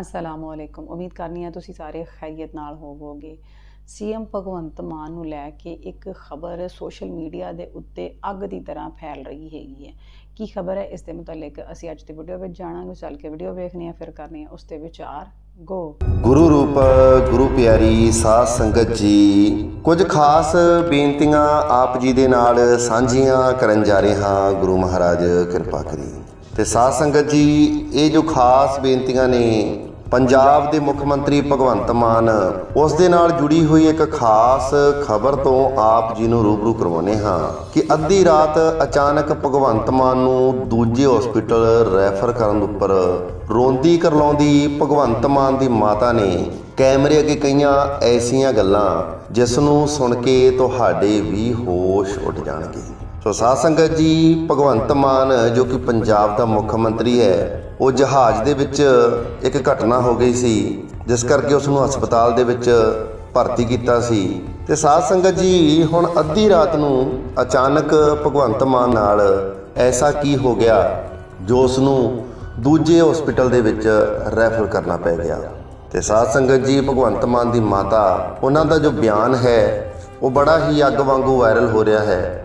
ਅਸਲਾਮੁ ਅਲੈਕੁਮ ਉਮੀਦ ਕਰਨੀ ਹੈ ਤੁਸੀਂ ਸਾਰੇ ਖੈਰੀਅਤ ਨਾਲ ਹੋਵੋਗੇ। ਸੀਐਮ ਭਗਵੰਤ ਮਾਨ ਨੂੰ ਲੈ ਕੇ ਇੱਕ ਖਬਰ ਸੋਸ਼ਲ ਮੀਡੀਆ ਦੇ ਉੱਤੇ ਅੱਗ ਦੀ ਤਰ੍ਹਾਂ ਫੈਲ ਰਹੀ ਹੈਗੀ ਹੈ। ਕੀ ਖਬਰ ਹੈ? ਇਸ ਦੇ ਮੁਤਲਕ ਅਸੀਂ ਅੱਜ ਦੀ ਵੀਡੀਓ ਵਿੱਚ ਜਾਣਾਂਗੇ। ਚੱਲ ਕੇ ਵੀਡੀਓ ਵੇਖਣੀ ਹੈ, ਫਿਰ ਕਰਨੀ ਹੈ ਉਸ ਤੇ ਵਿਚਾਰ। ਗੋ ਗੁਰੂ ਰੂਪ, ਗੁਰੂ ਪਿਆਰੀ, ਸਾਧ ਸੰਗਤ ਜੀ, ਕੁਝ ਖਾਸ ਬੇਨਤੀਆਂ ਆਪ ਜੀ ਦੇ ਨਾਲ ਸਾਂਝੀਆਂ ਕਰਨ ਜਾ ਰਹੇ ਹਾਂ। ਗੁਰੂ ਮਹਾਰਾਜ, ਕਿਰਪਾ ਕਰੀ। ਤੇ ਸਾਧ ਸੰਗਤ ਜੀ, ਇਹ ਜੋ ਖਾਸ ਬੇਨਤੀਆਂ ਨੇ, ਪੰਜਾਬ ਦੇ ਮੁੱਖ ਮੰਤਰੀ ਭਗਵੰਤ ਮਾਨ, ਉਸ ਦੇ ਨਾਲ ਜੁੜੀ ਹੋਈ ਇੱਕ ਖਾਸ ਖਬਰ ਤੋਂ ਆਪ ਜੀ ਨੂੰ ਰੂਬਰੂ ਕਰਵਾਉਨੇ ਹਾਂ ਕਿ ਅੱਧੀ ਰਾਤ ਅਚਾਨਕ ਭਗਵੰਤ ਮਾਨ ਨੂੰ ਦੂਜੇ ਹਸਪੀਟਲ ਰੈਫਰ ਕਰਨ ਉੱਪਰ ਰੋਂਦੀ ਕਰਲਾਉਂਦੀ ਭਗਵੰਤ ਮਾਨ ਦੀ ਮਾਤਾ ਨੇ ਕੈਮਰੇ ਅੱਗੇ ਕਈਆਂ ਐਸੀਆਂ ਗੱਲਾਂ, ਜਿਸ ਨੂੰ ਸੁਣ ਕੇ ਤੁਹਾਡੇ ਵੀ ਹੋਸ਼ ਉੱਡ ਜਾਣਗੇ। ਸੋ ਸਾਧ ਸੰਗਤ ਜੀ, ਭਗਵੰਤ ਮਾਨ, ਜੋ ਕਿ ਪੰਜਾਬ ਦਾ ਮੁੱਖ ਮੰਤਰੀ ਹੈ, ਉਹ ਜਹਾਜ਼ ਦੇ ਵਿੱਚ ਇੱਕ ਘਟਨਾ ਹੋ ਗਈ ਸੀ, ਜਿਸ ਕਰਕੇ ਉਸ ਨੂੰ ਹਸਪਤਾਲ ਦੇ ਵਿੱਚ ਭਰਤੀ ਕੀਤਾ ਸੀ। ਤੇ ਸਾਧ ਸੰਗਤ ਜੀ, ਹੁਣ ਅੱਧੀ ਰਾਤ ਨੂੰ ਅਚਾਨਕ ਭਗਵੰਤ ਮਾਨ ਨਾਲ ਐਸਾ ਕੀ ਹੋ ਗਿਆ, ਜੋ ਉਸ ਨੂੰ ਦੂਜੇ ਹਸਪੀਟਲ ਦੇ ਵਿੱਚ ਰੈਫਰ ਕਰਨਾ ਪੈ ਗਿਆ। ਤੇ ਸਾਧ ਸੰਗਤ ਜੀ, ਭਗਵੰਤ ਮਾਨ ਦੀ ਮਾਤਾ, ਉਹਨਾਂ ਦਾ ਜੋ ਬਿਆਨ ਹੈ, ਉਹ ਬੜਾ ਹੀ ਅੱਗ ਵਾਂਗੂ ਵਾਇਰਲ ਹੋ ਰਿਹਾ ਹੈ।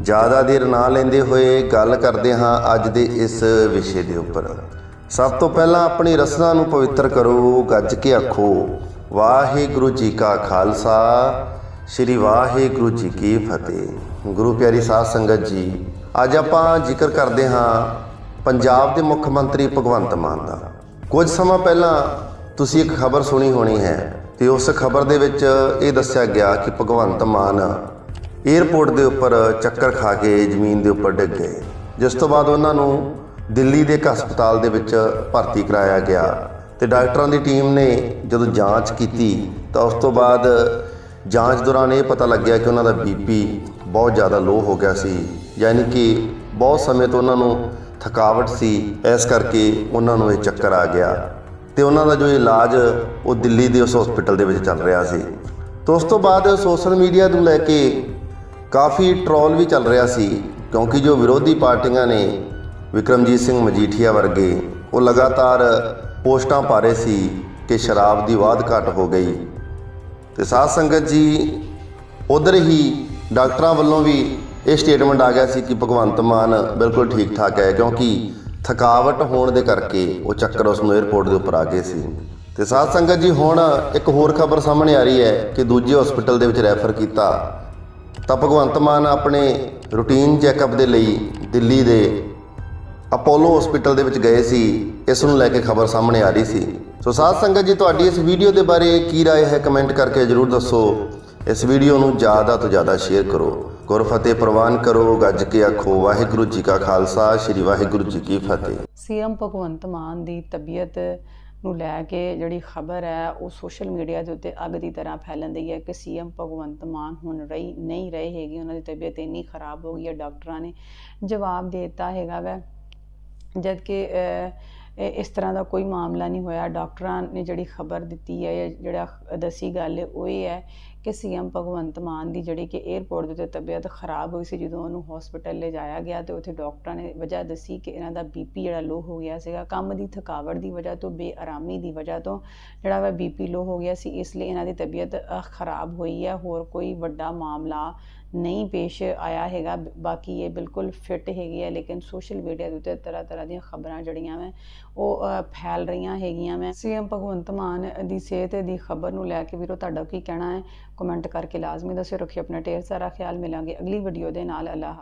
ਜ਼ਿਆਦਾ ਦੇਰ ਨਾ ਲੈਂਦੇ ਹੋਏ ਗੱਲ ਕਰਦੇ ਹਾਂ ਅੱਜ ਦੇ ਇਸ ਵਿਸ਼ੇ ਦੇ ਉੱਪਰ। ਸਭ ਤੋਂ ਪਹਿਲਾਂ ਆਪਣੀ ਰਸਨਾ ਨੂੰ ਪਵਿੱਤਰ ਕਰੋ, ਗੱਜ ਕੇ ਆਖੋ, ਵਾਹਿਗੁਰੂ ਜੀ ਕਾ ਖਾਲਸਾ, ਸ੍ਰੀ ਵਾਹਿਗੁਰੂ ਜੀ ਕੀ ਫਤਿਹ। ਗੁਰੂ ਪਿਆਰੀ ਸਾਧ ਸੰਗਤ ਜੀ, ਅੱਜ ਆਪਾਂ ਜ਼ਿਕਰ ਕਰਦੇ ਹਾਂ ਪੰਜਾਬ ਦੇ ਮੁੱਖ ਮੰਤਰੀ ਭਗਵੰਤ ਮਾਨ ਦਾ। ਕੁਝ ਸਮਾਂ ਪਹਿਲਾਂ ਤੁਸੀਂ ਇੱਕ ਖਬਰ ਸੁਣੀ ਹੋਣੀ ਹੈ ਤੇ ਉਸ ਖਬਰ ਦੇ ਵਿੱਚ ਇਹ ਦੱਸਿਆ ਗਿਆ ਕਿ ਭਗਵੰਤ ਮਾਨ ਏਅਰਪੋਰਟ ਦੇ ਉੱਪਰ ਚੱਕਰ ਖਾ ਕੇ ਜ਼ਮੀਨ ਦੇ ਉੱਪਰ ਡਿੱਗ ਗਏ। ਜਿਸ ਤੋਂ ਬਾਅਦ ਉਹਨਾਂ ਨੂੰ ਦਿੱਲੀ ਦੇ ਇੱਕ ਹਸਪਤਾਲ ਦੇ ਵਿੱਚ ਭਰਤੀ ਕਰਾਇਆ ਗਿਆ ਤੇ ਡਾਕਟਰਾਂ ਦੀ ਟੀਮ ਨੇ ਜਦੋਂ ਜਾਂਚ ਕੀਤੀ ਤਾਂ ਉਸ ਤੋਂ ਬਾਅਦ ਜਾਂਚ ਦੌਰਾਨ ਇਹ ਪਤਾ ਲੱਗਿਆ ਕਿ ਉਹਨਾਂ ਦਾ ਬੀਪੀ ਬਹੁਤ ਜ਼ਿਆਦਾ ਲੋ ਹੋ ਗਿਆ ਸੀ, ਯਾਨੀ ਕਿ ਬਹੁਤ ਸਮੇਂ ਤੋਂ ਉਹਨਾਂ ਨੂੰ ਥਕਾਵਟ ਸੀ, ਇਸ ਕਰਕੇ ਉਹਨਾਂ ਨੂੰ ਇਹ ਚੱਕਰ ਆ ਗਿਆ ਤੇ ਉਹਨਾਂ ਦਾ ਜੋ ਇਲਾਜ ਉਹ ਦਿੱਲੀ ਦੇ ਉਸ ਹਸਪੀਟਲ ਦੇ ਵਿੱਚ ਚੱਲ ਰਿਹਾ ਸੀ। ਤੋਂ ਉਸ ਤੋਂ ਬਾਅਦ ਸੋਸ਼ਲ ਮੀਡੀਆ ਨੂੰ ਲੈ ਕੇ ਕਾਫੀ ਟਰੋਲ ਵੀ ਚੱਲ ਰਿਹਾ ਸੀ, ਕਿਉਂਕਿ ਜੋ ਵਿਰੋਧੀ ਪਾਰਟੀਆਂ ਨੇ ਵਿਕਰਮਜੀਤ ਸਿੰਘ ਮਜੀਠੀਆ ਵਰਗੇ, ਉਹ ਲਗਾਤਾਰ ਪੋਸਟਾਂ ਪਾ ਰਹੇ ਸੀ ਕਿ ਸ਼ਰਾਬ ਦੀ ਵਾਧ ਘਟ ਹੋ ਗਈ। ਤੇ ਸਾਧ ਸੰਗਤ ਜੀ, ਉਧਰ ਹੀ ਡਾਕਟਰਾਂ ਵੱਲੋਂ ਵੀ ਇਹ ਸਟੇਟਮੈਂਟ ਆ ਗਿਆ ਸੀ ਕਿ ਭਗਵੰਤ ਮਾਨ ਬਿਲਕੁਲ ਠੀਕ ਠਾਕ ਹੈ, ਕਿਉਂਕਿ ਥਕਾਵਟ ਹੋਣ ਦੇ ਕਰਕੇ ਉਹ ਚੱਕਰ ਉਸ ਨੂੰ 에ਅਰਪੋਰਟ ਦੇ ਉੱਪਰ ਆ ਗਏ ਸੀ। ਤੇ ਸਾਧ ਸੰਗਤ ਜੀ, ਹੁਣ ਇੱਕ ਹੋਰ ਖਬਰ ਸਾਹਮਣੇ ਆ ਰਹੀ ਹੈ ਕਿ ਦੂਜੇ ਹਸਪੀਟਲ ਦੇ ਵਿੱਚ ਰੈਫਰ ਕੀਤਾ ਤਾਂ ਭਗਵੰਤ ਮਾਨ ਆਪਣੇ ਰੂਟੀਨ ਚੈੱਕਅਪ ਦੇ ਲਈ ਦਿੱਲੀ ਦੇ ਅਪੋਲੋ ਹਸਪੀਟਲ ਦੇ ਵਿੱਚ ਗਏ ਸੀ ਇਸ ਨੂੰ ਲੈ ਕੇ ਖਬਰ ਸਾਹਮਣੇ ਆ ਰਹੀ ਸੀ ਸੋ ਸਾਧ ਸੰਗਤ ਜੀ ਤੁਹਾਡੀ ਇਸ ਵੀਡੀਓ ਦੇ ਬਾਰੇ ਕੀ رائے ਹੈ ਕਮੈਂਟ ਕਰਕੇ ਜਰੂਰ ਦੱਸੋ ਇਸ ਵੀਡੀਓ ਨੂੰ ਜ਼ਿਆਦਾ ਤੋਂ ਜ਼ਿਆਦਾ ਸ਼ੇਅਰ ਕਰੋ ਗੁਰਫਤਿਹ ਪ੍ਰਵਾਨ ਕਰੋ ਗੱਜ ਕੇ ਆਖੋ ਵਾਹਿਗੁਰੂ ਜੀ ਕਾ ਖਾਲਸਾ ਸ੍ਰੀ ਵਾਹਿਗੁਰੂ ਜੀ ਕੀ ਫਤਿਹ ਸੀਐਮ ਭਗਵੰਤ ਮਾਨ ਦੀ ਤਬੀਅਤ ਨੂੰ ਲੈ ਕੇ ਜਿਹੜੀ ਖਬਰ ਹੈ, ਉਹ ਸੋਸ਼ਲ ਮੀਡੀਆ ਦੇ ਉੱਤੇ ਅੱਗ ਦੀ ਤਰ੍ਹਾਂ ਫੈਲਣ ਦੀ ਹੈ ਕਿ ਸੀਐਮ ਭਗਵੰਤ ਮਾਨ ਹੁਣ ਰਹੀ, ਨਹੀਂ ਰਹੇ ਹੈਗੇ। ਉਹਨਾਂ ਦੀ ਤਬੀਅਤ ਇੰਨੀ ਖਰਾਬ ਹੋ ਗਈ ਹੈ, ਡਾਕਟਰਾਂ ਨੇ ਜਵਾਬ ਦੇ ਦਿੱਤਾ ਹੈਗਾ ਵੈ। ਜਦ ਕਿ ਇਸ ਤਰ੍ਹਾਂ ਦਾ ਕੋਈ ਮਾਮਲਾ ਨਹੀਂ ਹੋਇਆ। ਡਾਕਟਰਾਂ ਨੇ ਜਿਹੜੀ ਖਬਰ ਦਿੱਤੀ ਹੈ ਜਾਂ ਜਿਹੜਾ ਦਸੀ ਗੱਲ ਉਹ ਇਹ ਹੈ ਕਿ ਸੀਐਮ ਭਗਵੰਤ ਮਾਨ ਦੀ ਜਿਹੜੀ ਕਿ 에ਅਰਪੋਰਟ ਦੇ ਉੱਤੇ ਤਬੀਅਤ ਖਰਾਬ ਹੋਈ ਸੀ, ਜਦੋਂ ਉਹਨੂੰ ਹਸਪੀਟਲ ਲੈ ਜਾਇਆ ਗਿਆ ਤੇ ਉੱਥੇ ਡਾਕਟਰਾਂ ਨੇ ਵਜ੍ਹਾ ਦੱਸੀ ਕਿ ਇਹਨਾਂ ਦਾ ਬੀਪੀ ਜਿਹੜਾ ਲੋ ਹੋ ਗਿਆ ਸੀਗਾ। ਕੰਮ ਦੀ ਥਕਾਵਟ ਦੀ ਵਜ੍ਹਾ ਤੋਂ, ਬੇਆਰਾਮੀ ਦੀ ਵਜ੍ਹਾ ਤੋਂ ਜਿਹੜਾ ਵਾ ਬੀਪੀ ਲੋ ਹੋ ਗਿਆ ਸੀ, ਇਸ ਲਈ ਇਹਨਾਂ ਦੀ ਤਬੀਅਤ ਖਰਾਬ ਹੋਈ ਹੈ ਹੋਰ ਕੋਈ ਵੱਡਾ ਮਾਮਲਾ ਨਹੀਂ ਪੇਸ਼ ਆਇਆ ਹੈਗਾ। ਬਾਕੀ ਇਹ ਬਿਲਕੁਲ ਫਿੱਟ ਹੈਗੀ ਹੈ ਲੇਕਿਨ ਸੋਸ਼ਲ ਮੀਡੀਆ ਦੇ ਉੱਤੇ ਤਰ੍ਹਾਂ ਤਰ੍ਹਾਂ ਦੀਆਂ ਖਬਰਾਂ ਜਿਹੜੀਆਂ ਮੈਂ ਉਹ ਫੈਲ ਰਹੀਆਂ ਹੈਗੀਆਂ ਮੈਂ ਸੀਐਮ ਭਗਵੰਤ ਮਾਨ ਦੀ ਸਿਹਤ ਦੀ ਖਬਰ ਨੂੰ ਲੈ ਕੇ ਵੀਰੋ, ਤੁਹਾਡਾ ਕੀ ਕਹਿਣਾ ਹੈ? ਕਮੈਂਟ ਕਰਕੇ ਲਾਜ਼ਮੀ ਦੱਸਿਓ, ਰੱਖਿਓ ਆਪਣਾ ਢੇਰ ਸਾਰਾ ਖਿਆਲ, ਮਿਲਾਂਗੇ ਅਗਲੀ ਵੀਡੀਓ ਦੇ ਨਾਲ, ਅੱਲਾਹ